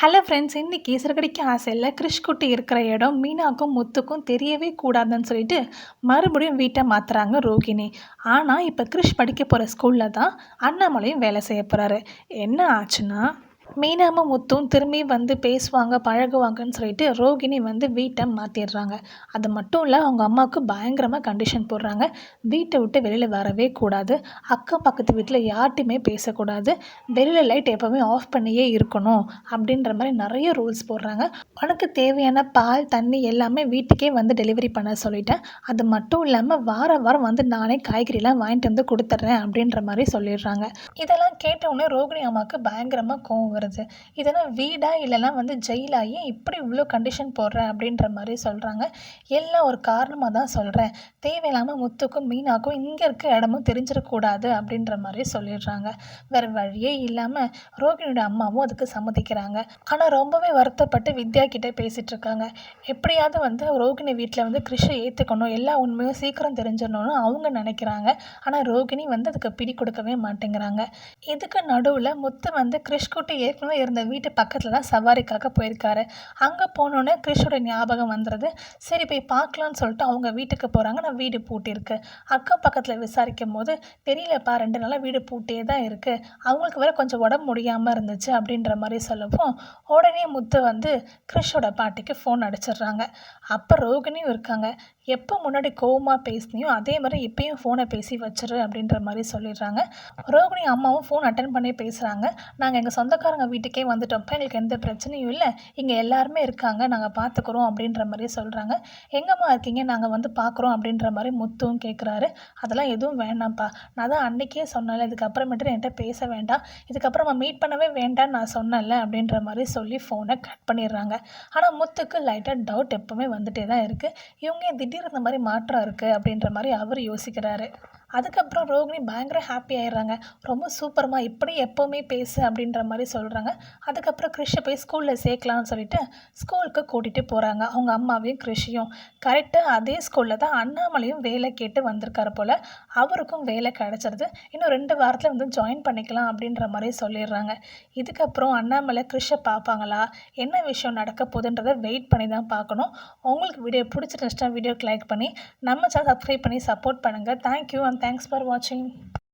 Hello friends இன்றைக்கி சிறுகடிக்க ஆசையில் கிறிஷ்குட்டி இருக்கிற இடம் மீனாக்கும் முத்துக்கும் தெரியவே கூடாதுன்னு சொல்லிட்டு மறுபடியும் வீட்டை மாற்றுறாங்க ரோகிணி. ஆனால் இப்போ கிறிஷ் படிக்க போகிற ஸ்கூலில் தான் அண்ணாமலையும் வேலை செய்ய போகிறாரு என்ன ஆச்சுன்னா மீனாமும் முத்தும் திரும்பி வந்து பேசுவாங்க பழகுவாங்கன்னு சொல்லிட்டு ரோகிணி வந்து வீட்டை மாற்றிடுறாங்க அது மட்டும் இல்லை அவங்க அம்மாவுக்கு பயங்கரமாக கண்டிஷன் போடுறாங்க. வீட்டை விட்டு வெளியில் வரவே கூடாது. அக்கம் பக்கத்து வீட்டில் யார்ட்டையுமே பேசக்கூடாது. வெளியில் லைட் எப்போவுமே ஆஃப் பண்ணியே இருக்கணும் அப்படின்ற மாதிரி நிறைய ரூல்ஸ் போடுறாங்க. உனக்கு தேவையான பால் தண்ணி எல்லாமே வீட்டுக்கே வந்து டெலிவரி பண்ண சொல்லிட்டேன். அது மட்டும் இல்லாமல் வார வாரம் வந்து நானே காய்கறிலாம் வாங்கிட்டு வந்து கொடுத்துட்றேன் அப்படின்ற மாதிரி சொல்லிடுறாங்க. இதெல்லாம் கேட்டவுடனே ரோகிணி அம்மாவுக்கு பயங்கரமாக கோவம் வருது இதெல்லாம் வீடா இல்லைனா வந்து ஜெயிலா ஏன் இப்படி இவ்வளோ கண்டிஷன் போடுறேன் அப்படின்ற மாதிரி சொல்கிறாங்க எல்லாம் ஒரு காரணமாக தான் சொல்கிறேன் தேவையில்லாமல் முத்துக்கும் மீனாக்கும் இங்கே இருக்க இடமும் தெரிஞ்சிடக்கூடாது அப்படின்ற மாதிரி சொல்லிடுறாங்க. வேறு வழியே இல்லாமல் ரோகிணியோட அம்மாவும் அதுக்கு சம்மதிக்கிறாங்க. ஆனால் ரொம்பவே வருத்தப்பட்டு வித்யா கிட்டே பேசிகிட்டு இருக்காங்க. எப்படியாவது வந்து ரோகிணி வீட்டில் வந்து கிருஷை ஏற்றுக்கணும் எல்லா உண்மையும் சீக்கிரம் தெரிஞ்சிடணும்னு அவங்க நினைக்கிறாங்க. ஆனால் ரோகிணி வந்து அதுக்கு பிடி கொடுக்கவே மாட்டேங்கிறாங்க. இதுக்கு நடுவில் முத்து வந்து கிறிஷ்குட்டி ஏற்கனவே இருந்த வீட்டு பக்கத்தில் தான் சவாரிக்காக போயிருக்காரு. அங்கே போனோன்னே கிறிஷோட ஞாபகம் வந்துடுது சரி போய் பார்க்கலான்னு சொல்லிட்டு அவங்க வீட்டுக்கு போகிறாங்க நான் வீடு பூட்டியிருக்கு. அக்கம் பக்கத்தில் விசாரிக்கும் போது தெரியலப்பா ரெண்டு நாளாக வீடு பூட்டியே தான் இருக்குது அவங்களுக்கு வேறு கொஞ்சம் உடம்பு முடியாமல் இருந்துச்சு அப்படின்ற மாதிரி சொல்லவும் உடனே முத்து வந்து கிறிஷோட பாட்டிக்கு ஃபோன் அடிச்சிடுறாங்க. அப்போ ரோகிணியும் இருக்காங்க. எப்போ முன்னாடி கோவமாக பேசினியோ அதே மாதிரி இப்பயும் ஃபோனை பேசி வச்சிரு அப்படின்ற மாதிரி சொல்லிடுறாங்க. ரோகிணி அம்மாவும் ஃபோன் அட்டன் பண்ணி பேசுகிறாங்க நாங்கள் எங்கள் சொந்தக்காரங்க வீட்டுக்கே வந்துட்டோம்ப்பா எங்களுக்கு எந்த பிரச்சனையும் இல்லை. இங்கே எல்லாருமே இருக்காங்க. நாங்கள் பார்த்துக்குறோம் அப்படின்ற மாதிரி சொல்கிறாங்க எங்கம்மா இருக்கீங்க? நாங்கள் வந்து பார்க்குறோம் அப்படின்ற மாதிரி முத்தும் கேட்குறாரு அதெல்லாம் எதுவும் வேணாம்ப்பா. நான் தான் அன்றைக்கே சொன்னேன்ல இதுக்கப்புறமேட்டு என்கிட்ட பேச வேண்டாம். இதுக்கப்புறம் நம்ம மீட் பண்ணவே வேண்டாம்னு நான் சொன்னேன்ல அப்படின்ற மாதிரி சொல்லி ஃபோனை கட் பண்ணிடுறாங்க. ஆனால் முத்துக்கு லைட்டாக டவுட் எப்போவுமே வந்துகிட்டே தான் இருக்குது இவங்க திடீர் இந்த மாதிரி மாற்றம் இருக்குது அப்படின்ற மாதிரி அவர் யோசிக்கிறாரு. அதுக்கப்புறம் ரோகிணி பயங்கர ஹாப்பி ஆயிடுறாங்க. ரொம்ப சூப்பரமாக இப்படி எப்போவுமே பேசு அப்படின்ற மாதிரி சொல்கிறாங்க அதுக்கப்புறம் கிறிஷை போய் ஸ்கூலில் சேர்க்கலான்னு சொல்லிட்டு ஸ்கூலுக்கு கூட்டிகிட்டு போகிறாங்க அவங்க அம்மாவையும் கிறிஷையும் கரெக்டாக அதே ஸ்கூலில் தான் அண்ணாமலையும் வேலை கேட்டு வந்திருக்காரு போல். அவருக்கும் வேலை கிடச்சிருது. இன்னும் ரெண்டு வாரத்தில் வந்து ஜாயின் பண்ணிக்கலாம் அப்படின்ற மாதிரி சொல்லிடுறாங்க. இதுக்கப்புறம் அண்ணாமலை கிறிஷை பார்ப்பாங்களா? என்ன விஷயம் நடக்க போகுதுன்றதை வெயிட் பண்ணி தான் பார்க்கணும். உங்களுக்கு வீடியோ பிடிச்சிருந்துச்சுன்னா வீடியோக்கு லைக் பண்ணி நம்ம சேனல் சப்ஸ்கிரைப் பண்ணி சப்போர்ட் பண்ணுங்கள் thank you and thanks for watching